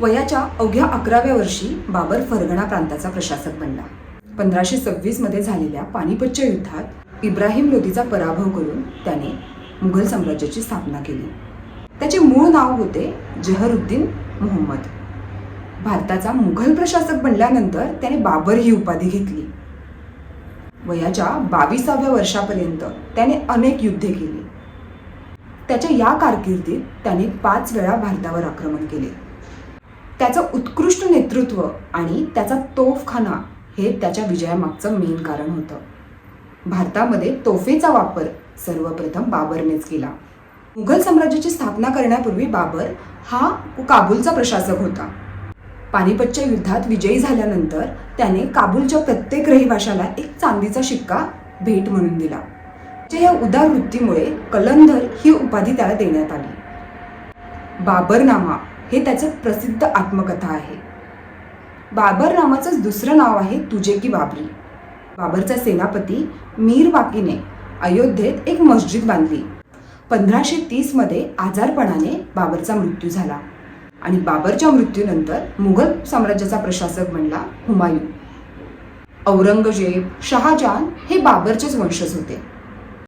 वयाच्या अवघ्या अकराव्या वर्षी बाबर फरगणा प्रांताचा प्रशासक बनला. पंधराशे सव्वीसमध्ये झालेल्या पानिपतच्या युद्धात इब्राहिम लोधीचा पराभव करून त्याने मुघल साम्राज्याची स्थापना केली. त्याचे मूळ नाव होते जहरुद्दीन मोहम्मद. भारताचा मुघल प्रशासक बनल्यानंतर त्याने बाबर ही उपाधी घेतली. वयाच्या बावीसाव्या वर्षापर्यंत त्याने अनेक युद्धे केली. त्याच्या या कारकिर्दीत त्याने पाच वेळा भारतावर आक्रमण केले. त्याचं उत्कृष्ट नेतृत्व आणि त्याचा तोफखाना हे त्याच्या विजयामागचं मेन कारण होतं. भारतामध्ये तोफेचा वापर सर्वप्रथम बाबरनेच केला. मुघल साम्राज्याची स्थापना करण्यापूर्वी बाबर हा काबूलचा प्रशासक होता. पानिपतच्या युद्धात विजयी झाल्यानंतर त्याने काबूलच्या प्रत्येक रहिवाशाला एक चांदीचा शिक्का भेट म्हणून दिला. त्याच्या या उदार वृत्तीमुळे कलंदर ही उपाधी त्याला देण्यात आली. बाबरनामा हे त्याचं प्रसिद्ध आत्मकथा आहे. बाबर रामाचंच दुसरं नाव आहे तुझे की बाबरी. बाबरचा सेनापती मीर वाकीने अयोध्येत एक मस्जिद बांधली. पंधराशे तीसमध्ये आजारपणाने बाबरचा मृत्यू झाला आणि बाबरच्या मृत्यूनंतर मुघल साम्राज्याचा प्रशासक बनला हुमायून. औरंगजेब शहाजहान हे बाबरचेच वंशज होते.